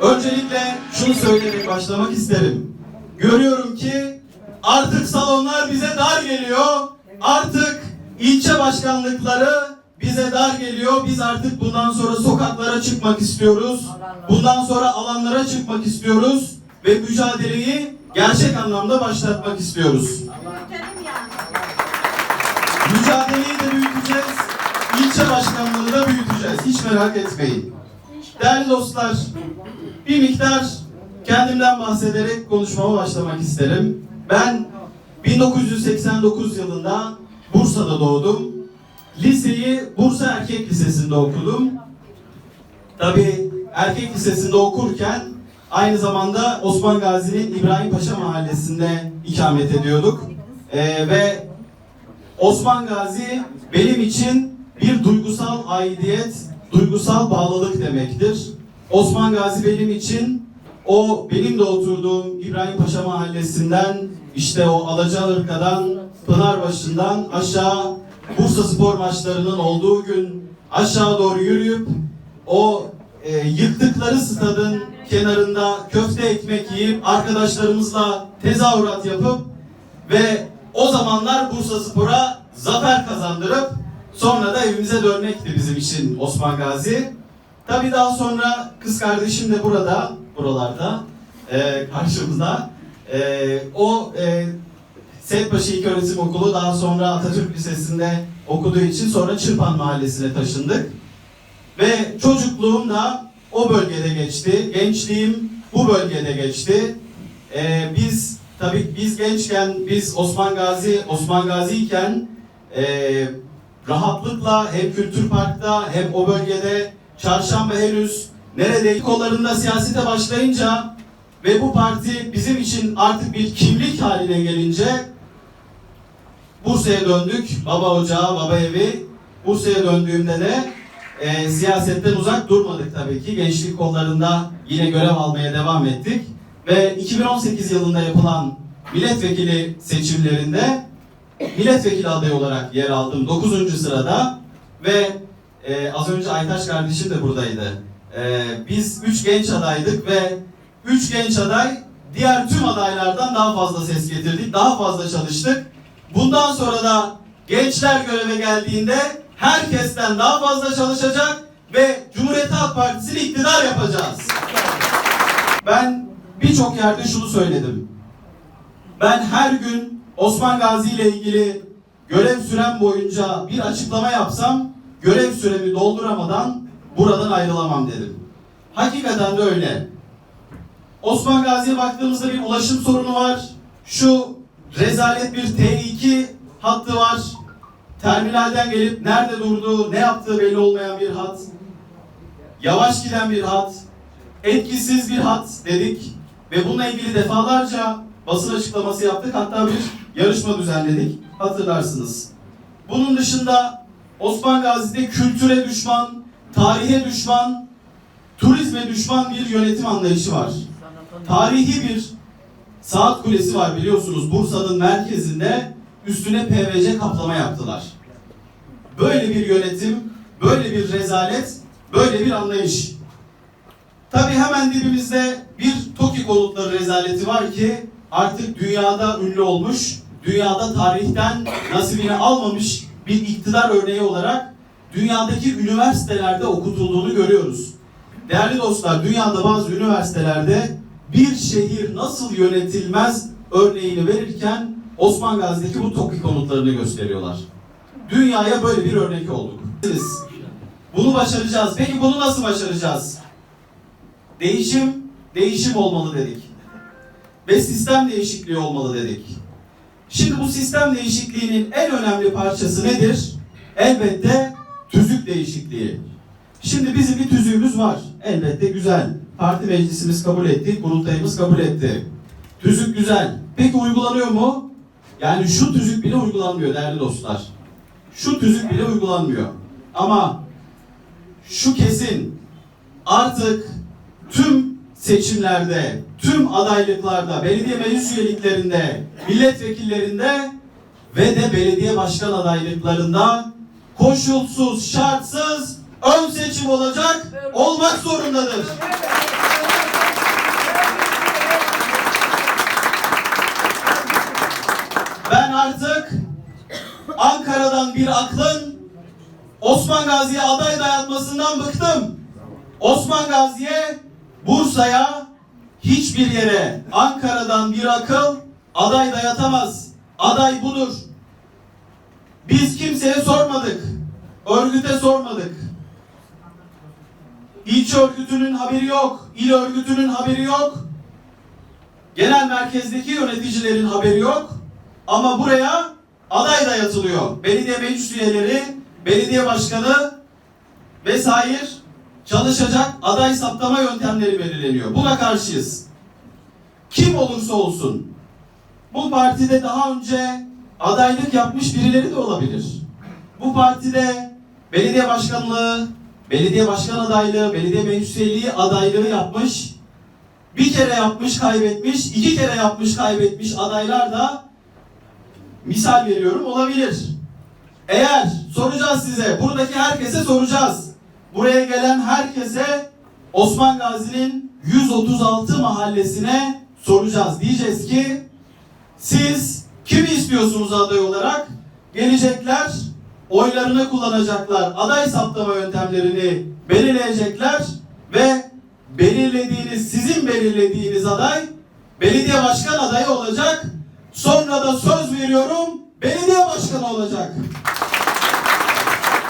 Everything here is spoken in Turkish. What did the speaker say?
Öncelikle şunu söyleyerek başlamak isterim. Görüyorum ki artık salonlar bize dar geliyor. Artık ilçe başkanlıkları bize dar geliyor. Biz artık bundan sonra sokaklara çıkmak istiyoruz. Bundan sonra alanlara çıkmak istiyoruz ve mücadeleyi gerçek anlamda başlatmak istiyoruz. Mücadeleyi de büyüteceğiz. İlçe başkanlığını da büyüteceğiz. Hiç merak etmeyin. Değerli dostlar, bir miktar kendimden bahsederek konuşmama başlamak isterim. Ben 1989 yılında Bursa'da doğdum. Liseyi Bursa Erkek Lisesi'nde okudum. Tabii erkek lisesinde okurken aynı zamanda Osman Gazi'nin İbrahim Paşa Mahallesi'nde ikamet ediyorduk. Ee, ve Osman Gazi benim için bir duygusal aidiyet, duygusal bağlılık demektir. Osman Gazi benim için o benim de oturduğum İbrahim Paşa Mahallesi'nden işte o Alacaırka'dan Pınarbaşı'ndan aşağı Bursa spor maçlarının olduğu gün aşağı doğru yürüyüp o e, yıktıkları stadın kenarında köfte ekmek yiyip arkadaşlarımızla tezahürat yapıp ve o zamanlar Bursa Spor'a zafer kazandırıp sonra da evimize dönmekti bizim için Osman Gazi. Tabii daha sonra kız kardeşim de burada, buralarda, e, karşımızda. E, o e, Seyitbaşı İlköğretim Okulu daha sonra Atatürk Lisesi'nde okuduğu için sonra Çırpan Mahallesi'ne taşındık. Ve çocukluğum da o bölgede geçti. Gençliğim bu bölgede geçti. Ee, biz tabii biz gençken biz Osman Gazi Osman Gazi iken ee, rahatlıkla hem Kültür Park'ta hem o bölgede çarşamba henüz nerede kollarında siyasete başlayınca ve bu parti bizim için artık bir kimlik haline gelince Bursa'ya döndük. Baba ocağı, baba evi. Bursa'ya döndüğümde de e, siyasetten uzak durmadık tabii ki. Gençlik kollarında yine görev almaya devam ettik. Ve 2018 yılında yapılan milletvekili seçimlerinde milletvekili adayı olarak yer aldım 9. sırada ve e, az önce Aytaş kardeşim de buradaydı. E, biz 3 genç adaydık ve 3 genç aday diğer tüm adaylardan daha fazla ses getirdik, daha fazla çalıştık. Bundan sonra da gençler göreve geldiğinde herkesten daha fazla çalışacak ve Cumhuriyet Halk Partisi'ni iktidar yapacağız. Ben birçok yerde şunu söyledim. Ben her gün Osman Gazi ile ilgili görev sürem boyunca bir açıklama yapsam görev süremi dolduramadan buradan ayrılamam dedim. Hakikaten de öyle. Osman Gazi'ye baktığımızda bir ulaşım sorunu var. Şu rezalet bir T2 hattı var. Terminalden gelip nerede durduğu, ne yaptığı belli olmayan bir hat. Yavaş giden bir hat. Etkisiz bir hat dedik. Ve bununla ilgili defalarca basın açıklaması yaptık. Hatta bir yarışma düzenledik. Hatırlarsınız. Bunun dışında Osman Gazi'de kültüre düşman, tarihe düşman, turizme düşman bir yönetim anlayışı var. Tarihi bir saat kulesi var biliyorsunuz Bursa'nın merkezinde üstüne PVC kaplama yaptılar. Böyle bir yönetim, böyle bir rezalet, böyle bir anlayış. Tabi hemen dibimizde bir TOKİ konutları rezaleti var ki artık dünyada ünlü olmuş, dünyada tarihten nasibini almamış bir iktidar örneği olarak dünyadaki üniversitelerde okutulduğunu görüyoruz. Değerli dostlar, dünyada bazı üniversitelerde bir şehir nasıl yönetilmez örneğini verirken Osman Gazi'deki bu TOKİ konutlarını gösteriyorlar. Dünyaya böyle bir örnek olduk. Biz Bunu başaracağız. Peki bunu nasıl başaracağız? Değişim, değişim olmalı dedik. Ve sistem değişikliği olmalı dedik. Şimdi bu sistem değişikliğinin en önemli parçası nedir? Elbette tüzük değişikliği. Şimdi bizim bir tüzüğümüz var. Elbette güzel. Parti meclisimiz kabul etti, kurultayımız kabul etti. Tüzük güzel. Peki uygulanıyor mu? Yani şu tüzük bile uygulanmıyor değerli dostlar. Şu tüzük bile uygulanmıyor. Ama şu kesin artık tüm seçimlerde, tüm adaylıklarda, belediye meclis üyeliklerinde, milletvekillerinde ve de belediye başkan adaylıklarında koşulsuz, şartsız ön seçim olacak, olmak zorundadır. Ben artık Ankara'dan bir aklın Osman Gazi'ye aday dayatmasından bıktım. Osman Gazi'ye Bursa'ya, hiçbir yere Ankara'dan bir akıl aday dayatamaz. Aday budur. Biz kimseye sormadık. Örgüte sormadık. İlçe örgütünün haberi yok. il örgütünün haberi yok. Genel merkezdeki yöneticilerin haberi yok. Ama buraya aday dayatılıyor. Belediye meclis üyeleri, belediye başkanı vesaire çalışacak aday saptama yöntemleri belirleniyor. Buna karşıyız. Kim olursa olsun bu partide daha önce adaylık yapmış birileri de olabilir. Bu partide belediye başkanlığı, belediye başkan adaylığı, belediye meclis üyeliği adaylığı yapmış, bir kere yapmış kaybetmiş, iki kere yapmış kaybetmiş adaylar da misal veriyorum olabilir. Eğer soracağız size, buradaki herkese soracağız. Buraya gelen herkese Osman Gazi'nin 136 mahallesine soracağız. Diyeceğiz ki siz kimi istiyorsunuz aday olarak? Gelecekler, oylarını kullanacaklar, aday saptama yöntemlerini belirleyecekler ve belirlediğiniz, sizin belirlediğiniz aday belediye başkan adayı olacak. Sonra da söz veriyorum belediye başkanı olacak.